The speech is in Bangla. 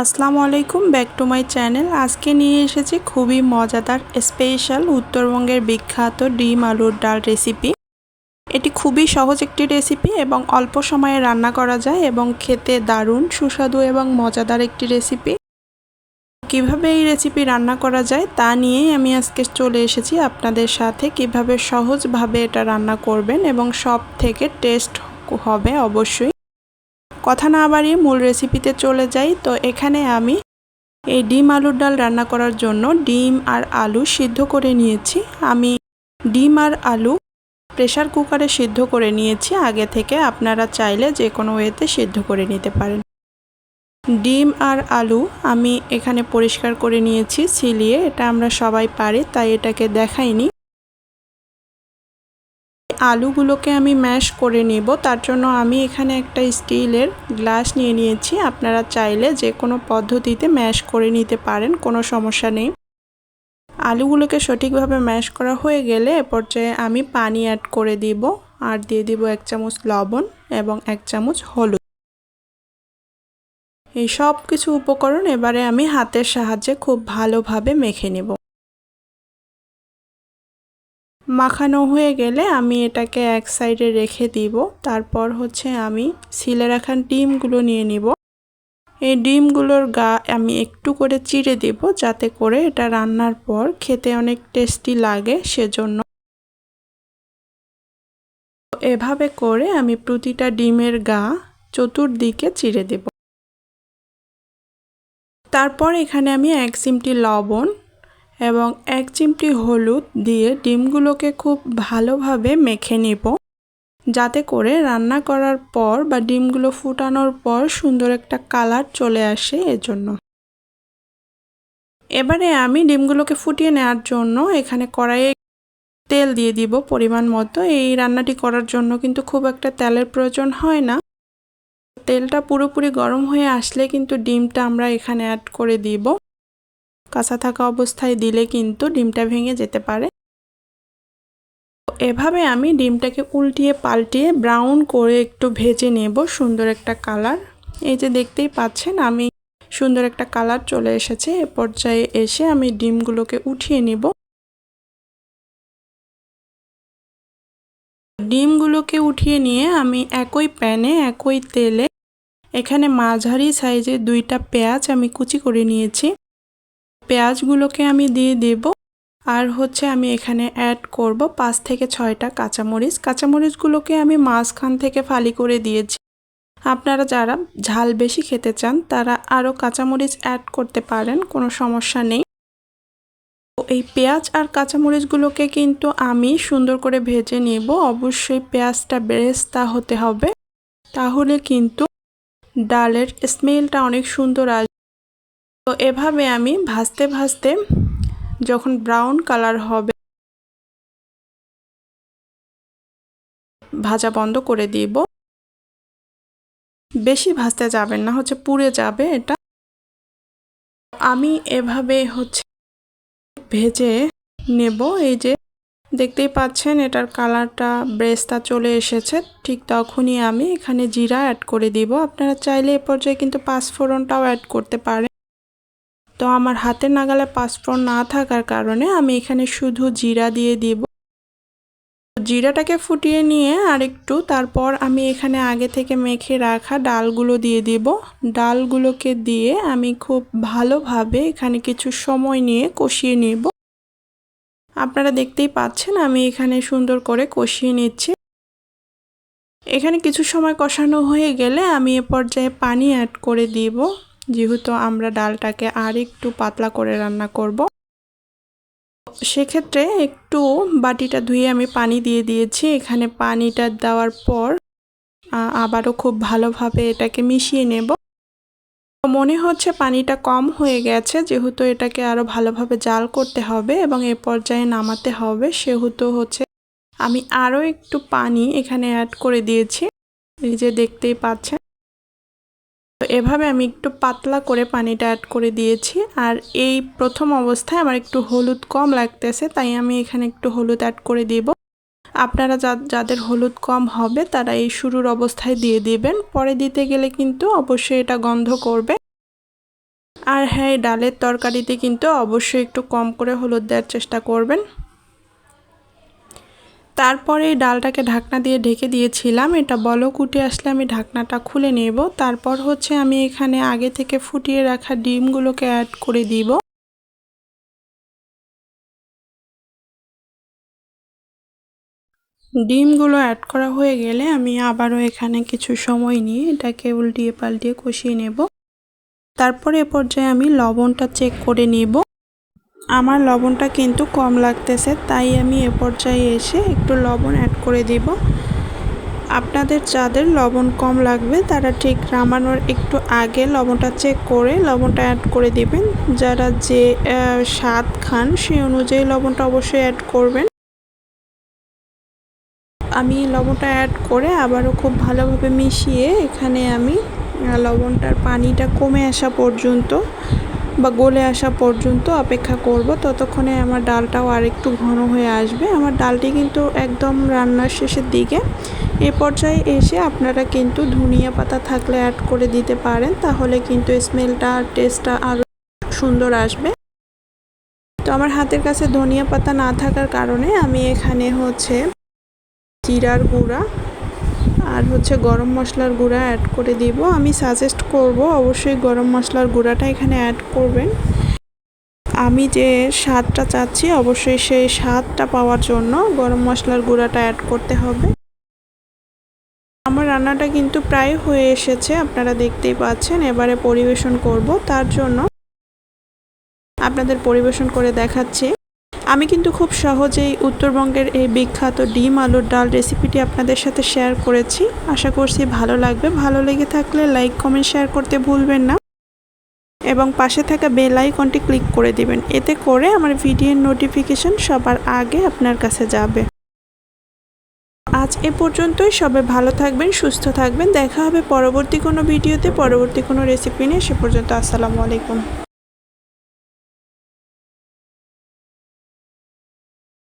আসসালামু আলাইকুম, ব্যাক টু মাই চ্যানেল। আজকে নিয়ে এসেছি খুবই মজাদার, স্পেশাল উত্তরবঙ্গের বিখ্যাত ডিম আলুর ডাল রেসিপি। এটি খুবই সহজ একটি রেসিপি এবং অল্প সময়ে রান্না করা যায় এবং খেতে দারুণ, সুস্বাদু এবং মজাদার একটি রেসিপি। কীভাবে এই রেসিপি রান্না করা যায় তা নিয়েই আমি আজকে চলে এসেছি আপনাদের সাথে। কীভাবে সহজভাবে এটা রান্না করবেন এবং সব থেকে টেস্ট হবে অবশ্যই। কথা না বাড়িয়ে মূল রেসিপিতে চলে যাই। তো এখানে আমি এই ডিম আলুর ডাল রান্না করার জন্য ডিম আর আলু সিদ্ধ করে নিয়েছি। আমি ডিম আর আলু প্রেশার কুকারে সিদ্ধ করে নিয়েছি। আগে থেকে আপনারা চাইলে যে কোনো ওয়েতে সিদ্ধ করে নিতে পারেন। ডিম আর আলু আমি এখানে পরিষ্কার করে নিয়েছি, ছিলিয়ে। এটা আমরা সবাই পারি, তাই এটাকে দেখাইনি। আলুগুলোকে আমি ম্যাশ করে নেব। তার জন্য আমি এখানে একটা স্টিলের গ্লাস নিয়ে নিয়েছি। আপনারা চাইলে যে কোনো পদ্ধতিতে ম্যাশ করে নিতে পারেন, কোনো সমস্যা নেই। আলুগুলোকে সঠিকভাবে ম্যাশ করা হয়ে গেলে এ পর্যায়ে আমি পানি অ্যাড করে দিব আর দিয়ে দিব এক চামচ লবণ এবং এক চামচ হলুদ। এই সব কিছু উপকরণ এবারে আমি হাতের সাহায্যে খুব ভালোভাবে মেখে নেব। মাখানো হয়ে গেলে আমি এটাকে এক সাইডে রেখে দিব। তারপর হচ্ছে আমি সিলে রাখা ডিমগুলো নিয়ে নিব। এই ডিমগুলোর গা আমি একটু করে চিড়ে দেব যাতে করে এটা রান্নার পর খেতে অনেক টেস্টি লাগে সেজন্য। এভাবে করে আমি প্রতিটা ডিমের গা চতুর্দিকে চিড়ে দেব। তারপর এখানে আমি এক চিমটি লবণ এবং এক চিমটি হলুদ দিয়ে ডিমগুলোকে খুব ভালোভাবে মেখে নিব। যাতে করে রান্না করার পর বা ডিমগুলো ফুটানোর পর সুন্দর একটা কালার চলে আসে এজন্য। এবারে আমি ডিমগুলোকে ফুটিয়ে নেওয়ার জন্য এখানে কড়াইয়ে তেল দিয়ে দিব পরিমাণ মতো। এই রান্নাটি করার জন্য কিন্তু খুব একটা তেলের প্রয়োজন হয় না। তেলটা পুরোপুরি গরম হয়ে আসলে কিন্তু ডিমটা আমরা এখানে অ্যাড করে দিব। কাঁচা থাকা অবস্থায় দিলে কিন্তু ডিমটা ভেঙে যেতে পারে। এভাবে আমি ডিমটাকে উল্টিয়ে পাল্টিয়ে ব্রাউন করে একটু ভেজে নেব সুন্দর একটা কালার। এই যে দেখতেই পাচ্ছেন, আমি সুন্দর একটা কালার চলে এসেছে। এ পর্যায়ে এসে আমি ডিমগুলোকে উঠিয়ে নিব। ডিমগুলোকে উঠিয়ে নিয়ে আমি একই প্যানে, একই তেলে এখানে মাঝারি সাইজে দুইটা পেঁয়াজ আমি কুচি করে নিয়েছি। পেঁয়াজগুলোকে আমি দিয়ে দেব। আর হচ্ছে আমি এখানে অ্যাড করব পাঁচ থেকে ছয়টা কাঁচামরিচ। কাঁচামরিচগুলোকে আমি মাঝখান থেকে ফালি করে দিয়েছি। আপনারা যারা ঝাল বেশি খেতে চান, তারা আরও কাঁচামরিচ অ্যাড করতে পারেন, কোনো সমস্যা নেই। এই পেঁয়াজ আর কাঁচামরিচগুলোকে কিন্তু আমি সুন্দর করে ভেজে নেব। অবশ্যই পেঁয়াজটা বেরেস্তা হতে হবে। তাহলে কিন্তু ডালের স্মেলটা অনেক সুন্দর আসবে তো এভাবে আমি ভাজতে ভাজতে যখন ব্রাউন কালার হবে, ভাজা বন্ধ করে দিব। বেশি ভাজতে যাবেন না, হচ্ছে পুড়ে যাবে এটা। আমি এভাবে হচ্ছে ভেজে নেব, এই যে দেখতেই পাচ্ছেন এটার কালারটা ব্রেস্তা চলে এসেছে। ঠিক তখনই আমি এখানে জিরা অ্যাড করে দিব। আপনারা চাইলে এ পর্যায়ে কিন্তু পাঁচফোড়নটাও অ্যাড করতে পারেন। তো আমার হাতের নাগালে পাঁচফোড়ন না থাকার কারণে আমি এখানে শুধু জিরা দিয়ে দিব। জিরাটাকে ফুটিয়ে নিয়ে আরেকটু তারপর আমি এখানে আগে থেকে মেখে রাখা ডালগুলো দিয়ে দিব। ডালগুলোকে দিয়ে আমি খুব ভালোভাবে এখানে কিছু সময় নিয়ে কষিয়ে নিব। আপনারা দেখতেই পাচ্ছেন আমি এখানে সুন্দর করে কষিয়ে নিচ্ছি। এখানে কিছু সময় কষানো হয়ে গেলে আমি এ পর্যায়ে পানি অ্যাড করে দিব। যেহেতু আমরা ডালটাকে আর একটু পাতলা করে রান্না করব, সেক্ষেত্রে একটু বাটিটা ধুয়ে আমি পানি দিয়ে দিয়েছি। এখানে পানিটা দেওয়ার পর আবারও খুব ভালোভাবে এটাকে মিশিয়ে নেব। মনে হচ্ছে পানিটা কম হয়ে গেছে, যেহেতু এটাকে আরও ভালোভাবে জাল করতে হবে এবং এ পর্যায়ে নামাতে হবে। সেহেতু হচ্ছে আমি আরও একটু পানি এখানে অ্যাড করে দিয়েছি। এই যে দেখতেই পাচ্ছেন। এভাবে আমি একটু পাতলা করে পানিটা অ্যাড করে দিয়েছি। আর এই প্রথম অবস্থায় আমার একটু হলুদ কম লাগতেছে, তাই আমি এখানে একটু হলুদ অ্যাড করে দিব। আপনারা যাদের হলুদ কম হবে, তারা এই শুরুর অবস্থায় দিয়ে দিবেন। পরে দিতে গেলে কিন্তু অবশ্যই এটা গন্ধ করবে। আর হ্যাঁ ডালের তরকারিতে কিন্তু অবশ্যই একটু কম করে হলুদ দেওয়ার চেষ্টা করবেন। তারপরে ডালটাকে ঢাকনা দিয়ে ঢেকে দিয়েছিলাম, এটা বলক উঠে আসলে আমি ঢাকনাটা খুলে নেব। তারপর হচ্ছে আমি এখানে আগে থেকে ফুটিয়ে রাখা ডিমগুলোকে অ্যাড করে দিব। ডিমগুলো অ্যাড করা হয়ে গেলে আমি আবারও এখানে কিছু সময় নিয়ে এটাকে উল্টিয়ে পাল্টিয়ে কষিয়ে নেব। তারপরে এ পর্যায়ে আমি লবণটা চেক করে নিব। আমার লবণটা কিন্তু কম লাগতেছে, তাই আমি এ পর্যায়ে এসে একটু লবণ অ্যাড করে দিব। আপনাদের যাদের লবণ কম লাগবে, তারা ঠিক নামানোর একটু আগে লবণটা চেক করে লবণটা অ্যাড করে দিবেন। যারা যে স্বাদ খান, সেই অনুযায়ী লবণটা অবশ্যই অ্যাড করবেন। আমি লবণটা অ্যাড করে আবারও খুব ভালোভাবে মিশিয়ে এখানে আমি লবণটার পানিটা কমে আসা পর্যন্ত বা গলে আসা পর্যন্ত অপেক্ষা করব। ততক্ষণে আমার ডালটাও আরেকটু ঘন হয়ে আসবে। আমার ডালটি কিন্তু একদম রান্নার শেষের দিকে। এ পর্যায়ে এসে আপনারা কিন্তু ধনিয়া পাতা থাকলে অ্যাড করে দিতে পারেন। তাহলে কিন্তু স্মেলটা আর টেস্টটা আরও সুন্দর আসবে। তো আমার হাতের কাছে ধনিয়া পাতা না থাকার কারণে আমি এখানে হচ্ছে জিরার গুঁড়া আর হচ্ছে গরম মশলার গুঁড়া অ্যাড করে দিব। আমি সাজেস্ট করব অবশ্যই গরম মশলার গুঁড়াটা এখানে অ্যাড করবেন। আমি যে স্বাদটা চাচ্ছি অবশ্যই সেই স্বাদটা পাওয়ার জন্য গরম মশলার গুঁড়াটা অ্যাড করতে হবে। আমার রান্নাটা কিন্তু প্রায় হয়ে এসেছে, আপনারা দেখতেই পাচ্ছেন। এবারে পরিবেশন করব, তার জন্য আপনাদের পরিবেশন করে দেখাচ্ছি। আমি কিন্তু খুব সহজেই উত্তরবঙ্গের এই বিখ্যাত ডিম আলুর ডাল রেসিপিটি আপনাদের সাথে শেয়ার করেছি। আশা করছি ভালো লাগবে। ভালো লেগে থাকলে লাইক, কমেন্ট, শেয়ার করতে ভুলবেন না। এবং পাশে থাকা বেল আইকনটি ক্লিক করে দিবেন। এতে করে আমার ভিডিওর নোটিফিকেশন সবার আগে আপনার কাছে যাবে। আজ এ পর্যন্তই। সবাই ভালো থাকবেন, সুস্থ থাকবেন। দেখা হবে পরবর্তী কোনো ভিডিওতে। পরবর্তী কোনো রেসিপি নিয়ে। সে পর্যন্ত আসসালামু আলাইকুম।